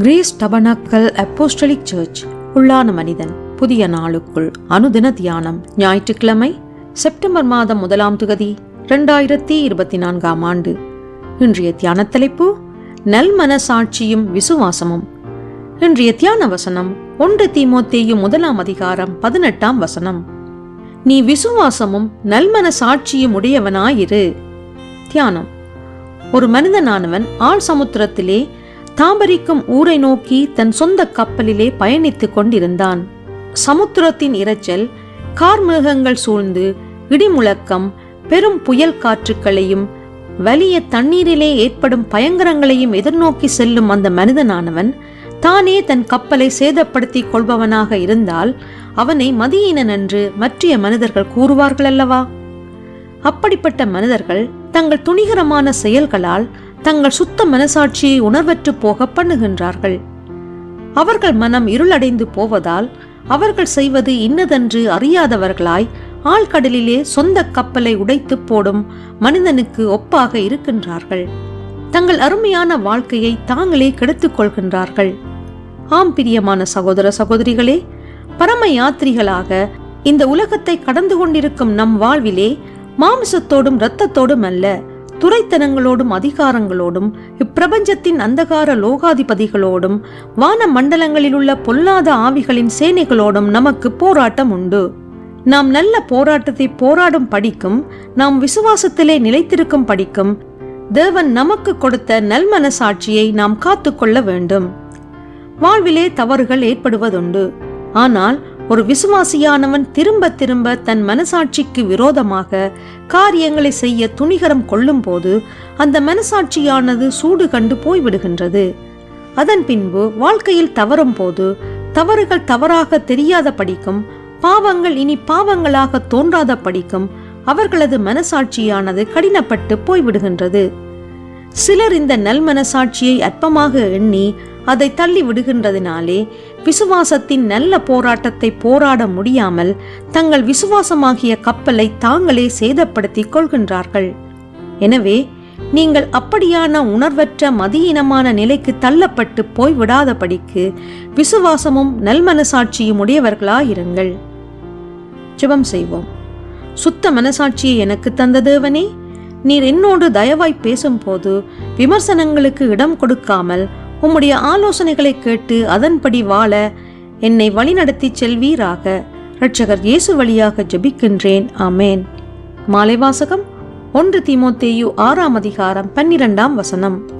Grace tabernacle apostolic search உள்ளான மனிதன் புதிய நாளுக்குள் அனுதின தியானம் ஞாயிற்றுக்கிழமை செப்டம்பர் மாதம் முதலாம் தொகுதி இரண்டாயிரத்தி இருபத்தி நான்காம் ஆண்டு. இன்றைய தியான தலைப்பு நல் மனசாட்சியும் விசுவாசமும். இன்றைய தியான வசனம் ஒன்று தீமோத்தேயும் முதலாம் அதிகாரம் பதினெட்டாம் வசனம். நீ விசுவாசமும் நல்மன சாட்சியும் உடையவனாயிரு. தியானம். ஒரு மனிதனானவன் ஆழ் சமுத்திரத்திலே தாம்பரிக்கும் ஊரை நோக்கி தன் சொந்த கப்பலிலே பயணித்துக் கொண்டிருந்தான். சமுத்திரத்தின் இரைச்சல் கார்மிருகங்கள் சூழ்ந்து இடிமுழக்கம் பெரும் புயல் காற்றுக்களையும் வலிய தண்ணீரிலே ஏற்படும் பயங்கரங்களையும் எதிர்நோக்கி செல்லும் அந்த மனிதனானவன் தானே தன் கப்பலை சேதப்படுத்திக் கொள்பவனாக இருந்தால் அவனை மதியினன் என்று மற்றைய மனிதர்கள் கூறுவார்கள் அல்லவா அப்படிப்பட்ட மனிதர்கள் தங்கள் துணிகரமான செயல்களால் தங்கள் சுத்த மனசாட்சியை உணர்வற்று போக பண்ணுகின்றார்கள். அவர்கள் மனம் இருளடைந்து போவதால் அவர்கள் செய்வது இன்னதென்று அறியாதவர்களாய் ஆழ்கடலிலே சொந்த கப்பலை உடைத்து போடும் மனிதனுக்கு ஒப்பாக இருக்கின்றார்கள். தங்கள் அருமையான வாழ்க்கையை தாங்களே கெடுத்துக் கொள்கின்றார்கள். ஆம் பிரியமான சகோதர சகோதரிகளே பரம யாத்திரிகளாக இந்த உலகத்தை கடந்து கொண்டிருக்கும் நம் வாழ்விலே மாமிசத்தோடும் இரத்தத்தோடும் அல்ல. துரைத்தனங்களோடும் அதிகாரங்களோடும் இப்பிரபஞ்சத்தின் அந்தகார லோகாதிபதிகளோடும் வான மண்டலங்களில் உள்ள பொல்லாத ஆவிகளின் சேனைகளோடும் நமக்கு போராட்டம் உண்டு நாம் நல்ல போராட்டத்தை போராடும் படிக்கும் நாம் விசுவாசத்திலே நிலைத்திருக்கும் படிக்கும் தேவன் நமக்கு கொடுத்த நல்மனசாட்சியை நாம் காத்துக்கொள்ள வேண்டும். வாழ்விலே தவறுகள் ஏற்படுவதுண்டு. ஆனால் ஒரு விசுவாசியானவன் திரும்ப திரும்ப தன் மனசாட்சிக்கு விரோதமாக காரியங்களை செய்ய துணிகரம் கொள்ளும் போது அந்த மனசாட்சியானது சூடு கண்டு போய்விடுகின்றது. அதன் பின்பு வாழ்க்கையில் தவறும் போது தவறுகள் தவறாக தெரியாத படிக்கும் பாவங்கள் இனி பாவங்களாக தோன்றாத படிக்கும் அவர்களது மனசாட்சியானது கடினப்பட்டு போய்விடுகின்றது. சிலர் இந்த நல் மனசாட்சியை அற்பமாக எண்ணி அதை தள்ளி விடுகின்றதினாலே விசுவாசத்தின் நல்ல போராட்டத்தை போராட முடியாமல் தங்கள் விசுவாசமாகிய கப்பலை தாங்களே சேதப்படுத்திக் கொள்கின்றார்கள். எனவே நீங்கள் அப்படியான உணர்வற்ற மதியினமான நிலைக்கு தள்ளப்பட்டு போய்விடாதபடிக்கு விசுவாசமும் நல்மனசாட்சியும் உடையவர்களாயிருங்கள். ஜெபம் செய்வோம். சுத்த மனசாட்சியை எனக்கு தந்த தேவனே நீர் என்னோடு தயவாய் பேசும்போது விமர்சனங்களுக்கு இடம் கொடுக்காமல் உம்முடைய ஆலோசனைகளை கேட்டு அதன்படி வாழ என்னை வழிநடத்தி செல்வீராக. இரட்சகர் இயேசு வழியாக ஜபிக்கின்றேன். ஆமேன். மாலை வாசகம் ஒன்று தீமோத்தேயு ஆறாம் அதிகாரம் பன்னிரெண்டாம் வசனம்.